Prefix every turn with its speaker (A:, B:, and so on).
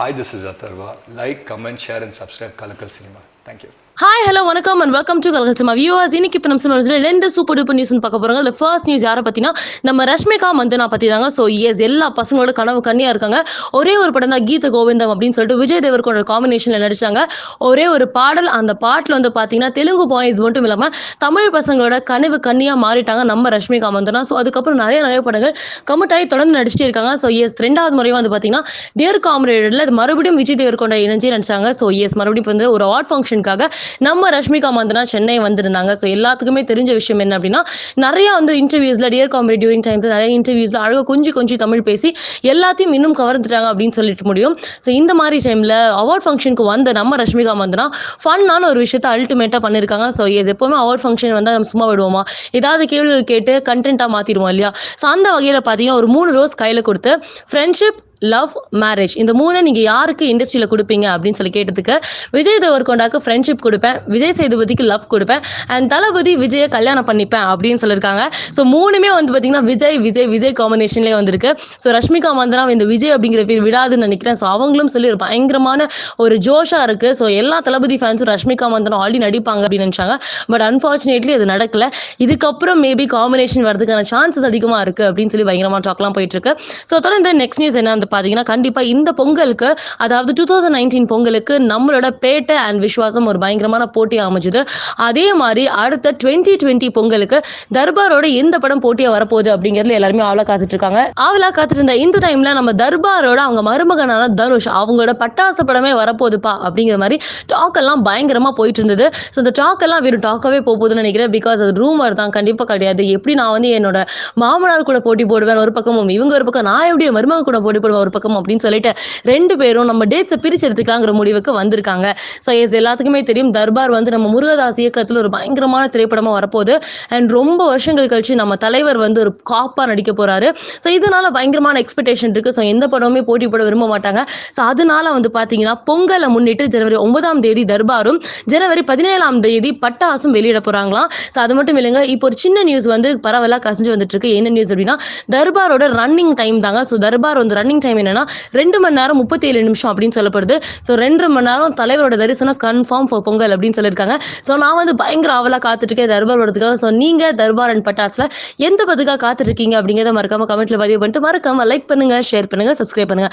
A: Hi, this is Atharva. Like, comment, share, and subscribe Kalakal Cinema. Thank you
B: hi hello வணக்கம் and welcome to கலகசிமா viewers இன்னைக்கு இப்போ நம்ம cinema ரெண்டு super duper news பார்க்க போகிறாங்க அதில் ஃபர்ஸ்ட் நியூஸ் யாரை பற்றினா நம்ம ரஷ்மிகா மந்தனா பற்றி தாங்க ஸோ எஸ் எல்லா பசங்களோட கனவு கண்ணியாக இருக்காங்க. ஒரே ஒரு படம் தான் கீத கோவிந்தம் அப்படின்னு சொல்லிட்டு விஜய் தேவர்கோட காம்பினேஷனில் நடிச்சாங்க. ஒரே ஒரு பாடல் அந்த பாட்டில் வந்து பார்த்தீங்கன்னா தெலுங்கு பாய்ஸ் மட்டும் இல்லாமல் தமிழ் பசங்களோட கனவு கண்ணியாக மாறிட்டாங்க நம்ம ரஷ்மிகா மந்தனா. ஸோ அதுக்கப்புறம் நிறைய நிறைய படங்கள் கமிட் ஆகி தொடர்ந்து நடிச்சிட்டே இருக்காங்க. ஸோ எஸ் ரெண்டாவது முறை வந்து பார்த்தீங்கன்னா டியர் காம்ரேடில் மறுபடியும் விஜய் தேவர்கொண்ட இணைஞ்சு நடிச்சாங்க. ஸோ எஸ் மறுபடியும் வந்து ஒரு ஆர்ட் ஃபங்க்ஷன் ஃபங்க்ஷனுக்காக நம்ம ரஷ்மிகா மந்தனா சென்னை வந்திருந்தாங்க. ஸோ எல்லாத்துக்குமே தெரிஞ்ச விஷயம் என்ன அப்படின்னா நிறைய வந்து இன்டர்வியூஸில் டியர் காமெடி டியூரிங் டைம்ஸ் நிறைய இன்டர்வியூஸில் அழகாக கொஞ்சம் கொஞ்சம் தமிழ் பேசி எல்லாத்தையும் இன்னும் கவர்ந்துட்டாங்க அப்படின்னு சொல்லிட்டு முடியும். ஸோ இந்த மாதிரி டைமில் அவார்ட் ஃபங்க்ஷனுக்கு வந்த நம்ம ரஷ்மிகா மந்தனா ஃபன்னான ஒரு விஷயத்த அல்டிமேட்டாக பண்ணியிருக்காங்க ஸோ எஸ் எப்போவுமே அவார்ட் ஃபங்க்ஷன் வந்தால் நம்ம சும்மா விடுவோமா? ஏதாவது கேள்விகள் கேட்டு கண்டென்ட்டாக மாற்றிடுவோம் இல்லையா? ஸோ அந்த வகையில் பார்த்தீங்கன்னா ஒரு மூணு ரோஸ் கையில் கொடுத்து ஃப்ரெண்ட்ஷிப் லவ் மேரேஜ் இந்த மூணு நீங்கள் யாருக்கு இண்டஸ்ட்ரியில் கொடுப்பீங்க அப்படின்னு சொல்லி கேட்டதுக்கு விஜய் தேவர்கொண்டாக்கு ஃப்ரெண்ட்ஷிப் கொடுப்பேன். விஜய் சேதுபதிக்கு லவ் கொடுப்பேன். அண்ட் தளபதி விஜயை கல்யாணம் பண்ணிப்பேன் அப்படின்னு சொல்லியிருக்காங்க. ஸோ மூணுமே வந்து பார்த்தீங்கன்னா விஜய் விஜய் விஜய் காம்பினேஷன்லேயே வந்திருக்கு. ஸோ ரஷ்மிகா மந்தனா இந்த விஜய் அப்படிங்கிற பேர் விடாதுன்னு நினைக்கிறேன். ஸோ அவங்களும் சொல்லி ஒரு பயங்கரமான ஒரு ஜோஷாக இருக்குது ஸோ எல்லா தளபதி ஃபேன்ஸும் ரஷ்மிகா மந்தனா ஆல்ரெடி நடிப்பாங்க அப்படின்னு நினச்சாங்க. பட் அன்ஃபார்ச்சுனேட்லி அது நடக்கல. இதுக்கப்புறம் மேபி காம்பினேஷன் வரதுக்கான சான்சஸ் அதிகமாக இருக்குது அப்படின்னு சொல்லி பயங்கரமாக டாக்லாம் போயிட்டு இருக்கு. ஸோ தொடர்ந்து நெக்ஸ்ட் நியூஸ் என்ன? அந்த பார்த்தீங்கன்னா கண்டிப்பாக இந்த பொங்கலுக்கு அதாவது டூ தௌசண்ட் நைன்டீன் பொங்கலுக்கு நம்மளோட பேட்டை அண்ட் விஸ்வாசம் ஒரு பயங்கரமான போட்டி அமைஞ்சுது. அதே மாதிரி அடுத்த டுவெண்ட்டி டுவெண்ட்டி பொங்கலுக்கு தர்பாரோட எந்த படம் போட்டியாக வரப்போகுது அப்படிங்கிறதுல எல்லாருமே ஆவலாக காத்துட்டு இருக்காங்க ஆவலாக காத்துட்டு இருந்த இந்த டைம்ல நம்ம தர்பாரோட அவங்க மருமகனான தனுஷ் அவங்களோட பட்டாசு படமே வரப்போகுதுப்பா அப்படிங்கிற மாதிரி டாக் எல்லாம் பயங்கரமாக போயிட்டு இருந்தது ஸோ இந்த டாக் எல்லாம் வெறும் டாக்காகவே போகுதுன்னு நினைக்கிறேன். பிகாஸ் அது ரூமர் தான். கண்டிப்பாக கிடையாது. எப்படி நான் வந்து என்னோட மாமனார் கூட போட்டி போடுவேன் ஒரு பக்கமும் இவங்க ஒரு பக்கம் நான் எப்படி மருமகன் கூட போட்டி போடுவேன் ஒரு பக்கம் அப்படின்னு சொல்லிட்டு ரெண்டு பேரும் நம்ம டேட்ஸை பிரிச்சு எடுத்துக்கலாங்கிற முடிவுக்கு வந்திருக்காங்க. ஸோ எஸ் எல்லாத்துக்குமே தெரியும் தர்பார் வந்து நம்ம முருகதாஸ் இயக்கத்தில் ஒரு பயங்கரமான திரைப்படமாக வரப்போகுது. அண்ட் ரொம்ப வருஷங்கள் கழிச்சு நம்ம தலைவர் வந்து ஒரு காப்பாக நடிக்க போகிறாரு ஸோ இதனால பயங்கரமான எக்ஸ்பெக்டேஷன் இருக்கு. ஸோ எந்த படமுமே போட்டி போட விரும்ப மாட்டாங்க. ஸோ அதனால வந்து பார்த்தீங்கன்னா பொங்கலை முன்னிட்டு ஜனவரி ஒன்பதாம் தேதி தர்பாரும் ஜனவரி பதினேழாம் தேதி பட்டாசும் வெளியிட போகிறாங்களாம் ஸோ அது மட்டும் இல்லைங்க இப்போ ஒரு சின்ன நியூஸ் வந்து பரவலாக கசிஞ்சு வந்துட்டு இருக்கு. என்ன நியூஸ் அப்படின்னா தர்பாரோட ரன்னிங் டைம் தாங்க. ஸோ தர்பார் வந்து ரன்னிங் டைம் என்னன்னா ரெண்டு மணி நேரம் முப்பத்தி ஏழு நிமிஷம் அப்படின்னு சொல்லப்படுது. ஸோ ரெண்டு மணி நேரம் தலைவரோட தரிசனம் கன்ஃபார்ம் ஃபார் பொங்கல் அப்படின்னு சொல்லியிருக்காங்க. ஸோ நான் வந்து பயங்கர ஆவலாக காத்துட்ருக்கேன் தர்பார் வரதுக்காக ஸோ நீங்கள் தர்பார் அண்ட் பட்டாஸில் எந்த பதுக்காக காத்துட்ருக்கீங்க அப்படிங்கிறத மறக்காம கமெண்ட்டில் பதிவு பண்ணிட்டு மறக்காம லைக் பண்ணுங்க ஷேர் பண்ணுங்கள் சப்ஸ்கிரைப் பண்ணுங்க.